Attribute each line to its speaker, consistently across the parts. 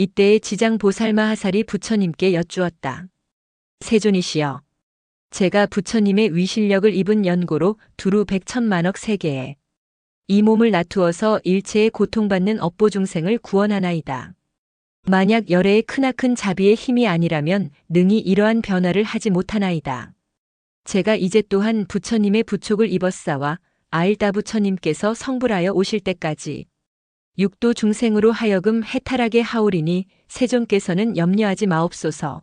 Speaker 1: 이때의 지장 보살마 하살이 부처님께 여쭈었다. 세존이시여. 제가 부처님의 위실력을 입은 연고로 두루 백천만억 세계에 이 몸을 나투어서 일체의 고통받는 업보 중생을 구원하나이다. 만약 열애의 크나큰 자비의 힘이 아니라면 능히 이러한 변화를 하지 못하나이다. 제가 이제 또한 부처님의 부촉을 입었사와 아일다 부처님께서 성불하여 오실 때까지 육도 중생으로 하여금 해탈하게 하오리니 세존께서는 염려하지 마옵소서.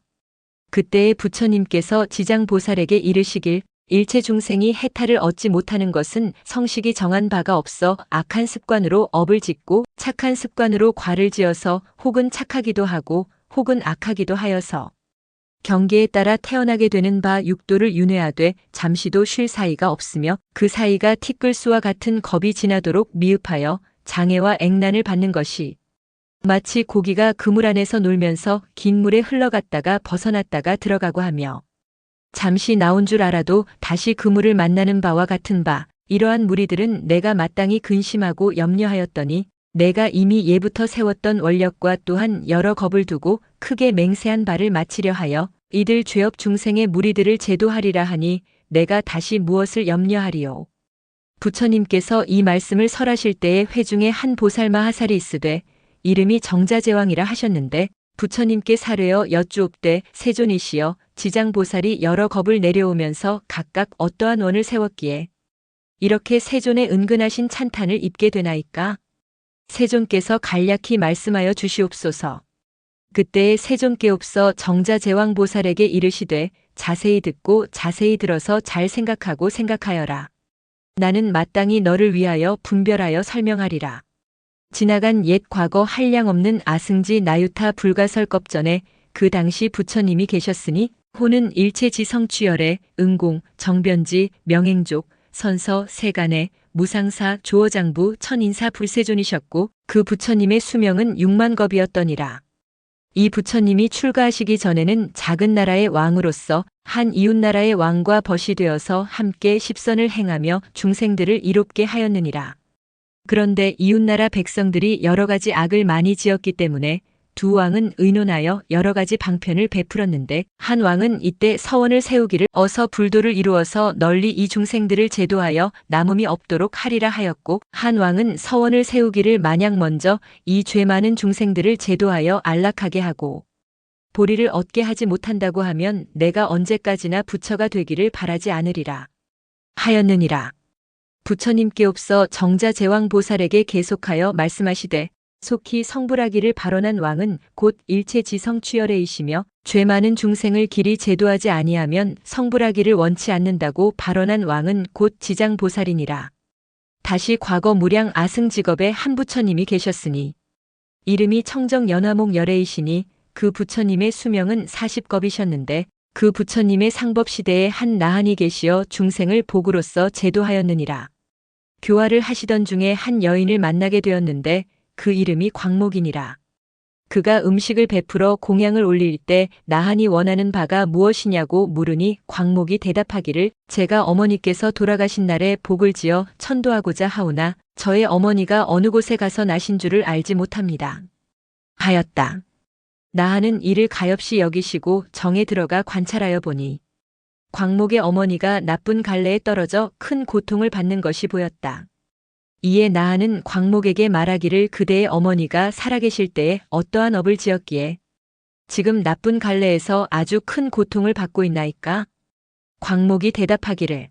Speaker 1: 그때의 부처님께서 지장보살에게 이르시길 일체 중생이 해탈을 얻지 못하는 것은 성식이 정한 바가 없어 악한 습관으로 업을 짓고 착한 습관으로 과를 지어서 혹은 착하기도 하고 혹은 악하기도 하여서 경계에 따라 태어나게 되는 바 육도를 윤회하되 잠시도 쉴 사이가 없으며 그 사이가 티끌수와 같은 겁이 지나도록 미흡하여 장애와 액난을 받는 것이 마치 고기가 그물 안에서 놀면서 긴 물에 흘러갔다가 벗어났다가 들어가고 하며 잠시 나온 줄 알아도 다시 그물을 만나는 바와 같은 바 이러한 무리들은 내가 마땅히 근심하고 염려하였더니 내가 이미 예부터 세웠던 원력과 또한 여러 겁을 두고 크게 맹세한 바를 마치려 하여 이들 죄업 중생의 무리들을 제도하리라 하니 내가 다시 무엇을 염려하리요. 부처님께서 이 말씀을 설하실 때에 회중에 한 보살마 하살이 있으되 이름이 정자제왕이라 하셨는데 부처님께 사뢰어 여쭈옵되 세존이시여 지장보살이 여러 겁을 내려오면서 각각 어떠한 원을 세웠기에 이렇게 세존의 은근하신 찬탄을 입게 되나이까? 세존께서 간략히 말씀하여 주시옵소서. 그때에 세존께 없어 정자제왕보살에게 이르시되 자세히 듣고 자세히 들어서 잘 생각하고 생각하여라. 나는 마땅히 너를 위하여 분별하여 설명하리라. 지나간 옛 과거 한량 없는 아승지 나유타 불가설겁 전에 그 당시 부처님이 계셨으니 호는 일체 지성 취열의 응공, 정변지, 명행족, 선서, 세간의 무상사, 조어장부, 천인사 불세존이셨고 그 부처님의 수명은 6만 겁이었더니라. 이 부처님이 출가하시기 전에는 작은 나라의 왕으로서 한 이웃나라의 왕과 벗이 되어서 함께 십선을 행하며 중생들을 이롭게 하였느니라. 그런데 이웃나라 백성들이 여러 가지 악을 많이 지었기 때문에 두 왕은 의논하여 여러 가지 방편을 베풀었는데 한 왕은 이때 서원을 세우기를 어서 불도를 이루어서 널리 이 중생들을 제도하여 남음이 없도록 하리라 하였고 한 왕은 서원을 세우기를 마냥 먼저 이 죄 많은 중생들을 제도하여 안락하게 하고 보리를 얻게 하지 못한다고 하면 내가 언제까지나 부처가 되기를 바라지 않으리라 하였느니라. 부처님께 없어 정자 제왕 보살에게 계속하여 말씀하시되 속히 성불하기를 발언한 왕은 곧 일체 지성 취열의이시며 죄 많은 중생을 길이 제도하지 아니하면 성불하기를 원치 않는다고 발언한 왕은 곧 지장 보살이니라. 다시 과거 무량 아승 직업에 한 부처님이 계셨으니 이름이 청정 연화목 열애이시니 그 부처님의 수명은 40겁이셨는데 그 부처님의 상법 시대에 한 나한이 계시어 중생을 복으로서 제도하였느니라. 교화를 하시던 중에 한 여인을 만나게 되었는데 그 이름이 광목이니라. 그가 음식을 베풀어 공양을 올릴 때 나한이 원하는 바가 무엇이냐고 물으니 광목이 대답하기를 제가 어머니께서 돌아가신 날에 복을 지어 천도하고자 하오나 저의 어머니가 어느 곳에 가서 나신 줄을 알지 못합니다. 하였다. 나한은 이를 가엾이 여기시고 정에 들어가 관찰하여 보니 광목의 어머니가 나쁜 갈래에 떨어져 큰 고통을 받는 것이 보였다. 이에 나하는 광목에게 말하기를 그대의 어머니가 살아계실 때에 어떠한 업을 지었기에 지금 나쁜 갈래에서 아주 큰 고통을 받고 있나이까? 광목이 대답하기를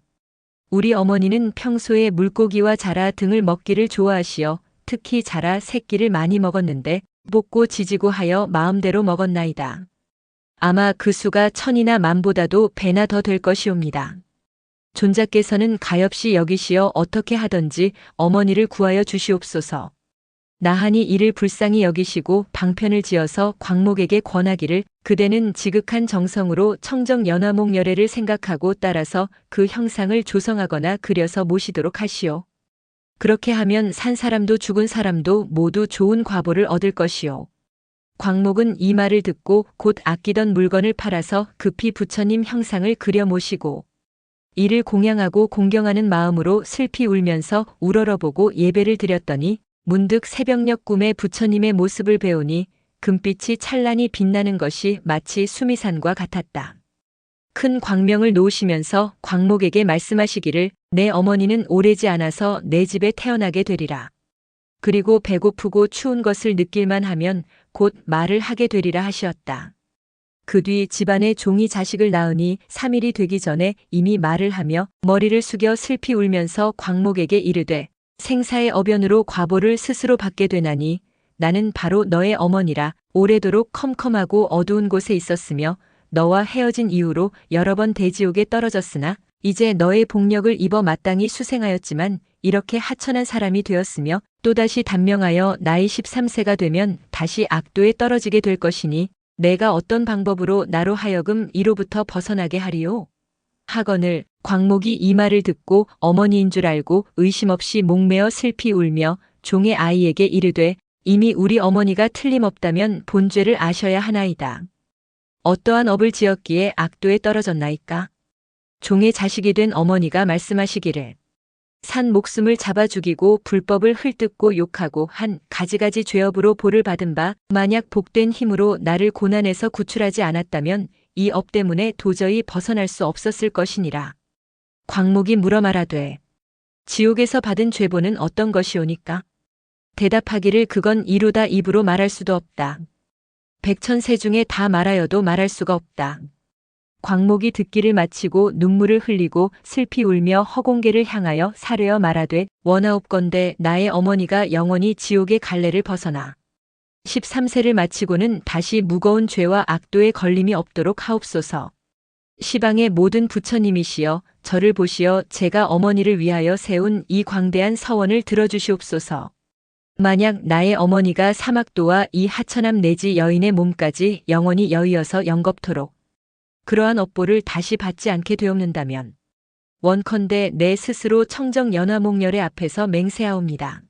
Speaker 1: 우리 어머니는 평소에 물고기와 자라 등을 먹기를 좋아하시어 특히 자라 새끼를 많이 먹었는데 뽑고 지지고 하여 마음대로 먹었나이다. 아마 그 수가 천이나 만보다도 배나 더 될 것이옵니다. 존자께서는 가엾이 여기시어 어떻게 하던지 어머니를 구하여 주시옵소서. 나한이 이를 불쌍히 여기시고 방편을 지어서 광목에게 권하기를 그대는 지극한 정성으로 청정 연화목 열애를 생각하고 따라서 그 형상을 조성하거나 그려서 모시도록 하시오. 그렇게 하면 산 사람도 죽은 사람도 모두 좋은 과보를 얻을 것이오. 광목은 이 말을 듣고 곧 아끼던 물건을 팔아서 급히 부처님 형상을 그려 모시고 이를 공양하고 공경하는 마음으로 슬피 울면서 우러러보고 예배를 드렸더니 문득 새벽녘 꿈에 부처님의 모습을 배우니 금빛이 찬란히 빛나는 것이 마치 수미산과 같았다. 큰 광명을 놓으시면서 광목에게 말씀하시기를 내 어머니는 오래지 않아서 내 집에 태어나게 되리라. 그리고 배고프고 추운 것을 느낄만 하면 곧 말을 하게 되리라 하시었다. 그 뒤 집안에 종이 자식을 낳으니 3일이 되기 전에 이미 말을 하며 머리를 숙여 슬피 울면서 광목에게 이르되 생사의 어변으로 과보를 스스로 받게 되나니 나는 바로 너의 어머니라. 오래도록 컴컴하고 어두운 곳에 있었으며 너와 헤어진 이후로 여러 번 대지옥에 떨어졌으나 이제 너의 복력을 입어 마땅히 수생하였지만 이렇게 하천한 사람이 되었으며 또다시 단명하여 나이 13세가 되면 다시 악도에 떨어지게 될 것이니 내가 어떤 방법으로 나로 하여금 이로부터 벗어나게 하리요? 하거늘 광목이 이 말을 듣고 어머니인 줄 알고 의심 없이 목매어 슬피 울며 종의 아이에게 이르되 이미 우리 어머니가 틀림없다면 본죄를 아셔야 하나이다. 어떠한 업을 지었기에 악도에 떨어졌나이까? 종의 자식이 된 어머니가 말씀하시기를 산 목숨을 잡아 죽이고 불법을 헐뜯고 욕하고 한 가지가지 죄업으로 볼을 받은 바 만약 복된 힘으로 나를 고난에서 구출하지 않았다면 이 업 때문에 도저히 벗어날 수 없었을 것이니라. 광목이 물어 말하되 지옥에서 받은 죄보는 어떤 것이오니까? 대답하기를 그건 이루다 입으로 말할 수도 없다. 백천세 중에 다 말하여도 말할 수가 없다. 광목이 듣기를 마치고 눈물을 흘리고 슬피 울며 허공계를 향하여 사려어 말하되 원하옵건대 나의 어머니가 영원히 지옥의 갈래를 벗어나 13세를 마치고는 다시 무거운 죄와 악도에 걸림이 없도록 하옵소서. 시방의 모든 부처님이시여 저를 보시어 제가 어머니를 위하여 세운 이 광대한 서원을 들어주시옵소서. 만약 나의 어머니가 사막도와 이 하천함 내지 여인의 몸까지 영원히 여의어서 영겁토록 그러한 업보를 다시 받지 않게 되옵는다면 원컨대 내 스스로 청정 연화목렬의 앞에서 맹세하옵니다.